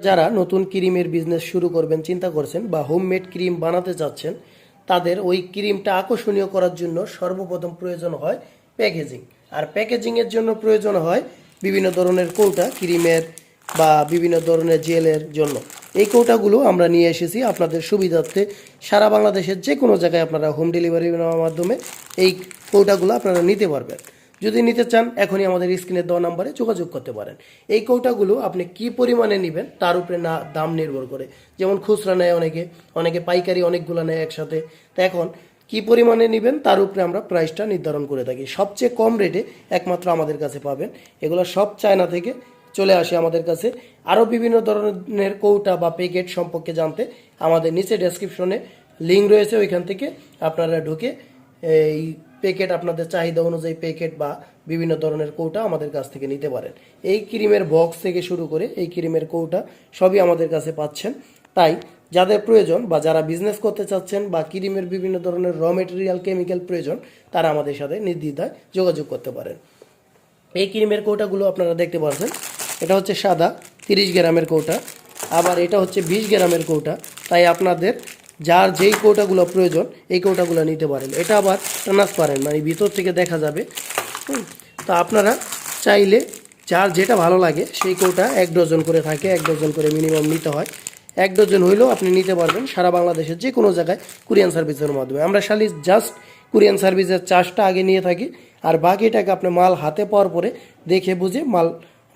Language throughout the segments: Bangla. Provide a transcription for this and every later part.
যারা নতুন ক্রিমের বিজনেস শুরু করবেন, চিন্তা করছেন বা হোমমেড ক্রিম বানাতে চাচ্ছেন, তাদের ওই ক্রিমটা আকর্ষণীয় করার জন্য সর্বপ্রথম প্রয়োজন হয় প্যাকেজিং আর প্যাকেজিংয়ের জন্য প্রয়োজন হয় বিভিন্ন ধরনের কৌটা ক্রিমের বা বিভিন্ন ধরনের জেলের জন্য। এই কৌটাগুলো আমরা নিয়ে এসেছি আপনাদের সুবিধার্থে। সারা বাংলাদেশের যে কোনো জায়গায় আপনারা হোম ডেলিভারি নেওয়ার মাধ্যমে এই কৌটাগুলো আপনারা নিতে পারবেন। যদি নিতে চান, এখনই আমাদের স্ক্রিনে দেওয়া নাম্বারে যোগাযোগ করতে পারেন। এই কৌটাগুলো আপনি কি পরিমাণে নেবেন, তার উপরে না, দাম নির্ভর করে। যেমন খুচরা নেয় অনেকে অনেকে পাইকারি অনেকগুলো নেয় একসাথে। তো এখন, কি পরিমাণে নেবেন, তার উপরে আমরা প্রাইসটা নির্ধারণ করে থাকি। সবচেয়ে কম রেটে একমাত্র আমাদের কাছে পাবেন। এগুলো সব চায়না থেকে চলে আসে আমাদের কাছে। আরও বিভিন্ন ধরনের কৌটা বা প্যাকেট সম্পর্কে জানতে আমাদের নিচে ডেসক্রিপশনে লিঙ্ক রয়েছে। ওইখান থেকে আপনারা ঢুকে, এই প্যাকেট আপনাদের চাহিদা অনুযায়ী প্যাকেট বা বিভিন্ন ধরনের কৌটা আমাদের কাছ থেকে নিতে পারেন। এই ক্রিমের বক্স থেকে শুরু করে এই ক্রিমের কৌটা সবই আমাদের কাছে পাচ্ছেন। তাই যাদের প্রয়োজন বা যারা বিজনেস করতে চাচ্ছেন বা ক্রিমের বিভিন্ন ধরনের র মেটেরিয়াল কেমিক্যাল প্রয়োজন, তারা আমাদের সাথে নির্দ্বিধায় যোগাযোগ করতে পারেন। এই ক্রিমের কৌটাগুলো আপনারা দেখতে পাচ্ছেন। এটা হচ্ছে সাদা তিরিশ গ্রামের কৌটা। আবার এটা হচ্ছে বিশ গ্রামের কৌটা। তাই আপনাদের যার যেই কৌটাগুলো প্রয়োজন, এই কৌটাগুলো নিতে পারেন। এটা আবার ট্রান্সপারেন্ট মানে ভিতর থেকে দেখা যাবে। তো আপনারা চাইলে যার যেটা ভালো লাগে, সেই কৌটা এক ডজন করে থাকে, এক ডজন করে মিনিমাম নিতে হয়। এক ডজন হইলেও আপনি নিতে পারবেন সারা বাংলাদেশের যে কোনো জায়গায় কুরিয়ান সার্ভিসের মাধ্যমে। আমরা খালি জাস্ট কুরিয়ান সার্ভিসের চার্জটা আগে নিয়ে থাকি, আর বাকি টাকা আপনি মাল হাতে পাওয়ার পরে দেখে বুঝে মাল,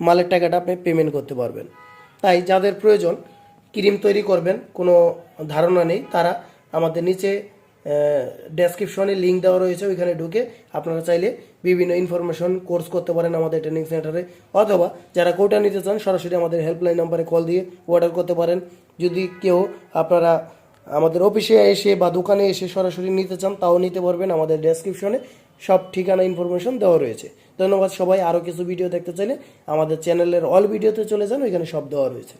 মালের টাকাটা আপনি পেমেন্ট করতে পারবেন। তাই যাদের প্রয়োজন ক্রিম তৈরি করবেন, কোনো ধারণা নেই। তারা আমাদের নিচে ডেসক্রিপশনে লিঙ্ক দেওয়া রয়েছে, ওইখানে ঢুকে আপনারা চাইলে বিভিন্ন ইনফরমেশন কোর্স করতে পারেন আমাদের ট্রেনিং সেন্টারে অথবা যারা কোটা নিতে চান, সরাসরি আমাদের হেল্পলাইন নাম্বারে কল দিয়ে অর্ডার করতে পারেন। যদি কেউ আপনারা আমাদের অফিসে এসে বা দোকানে এসে সরাসরি নিতে চান, তাও নিতে পারবেন। আমাদের ডেসক্রিপশনে সব ঠিকানা ইনফরমেশন দেওয়া রয়েছে। ধন্যবাদ সবাই। আরও কিছু ভিডিও দেখতে চাইলে আমাদের চ্যানেলের অল ভিডিওতে চলে যান, ওইখানে সব দেওয়া রয়েছে।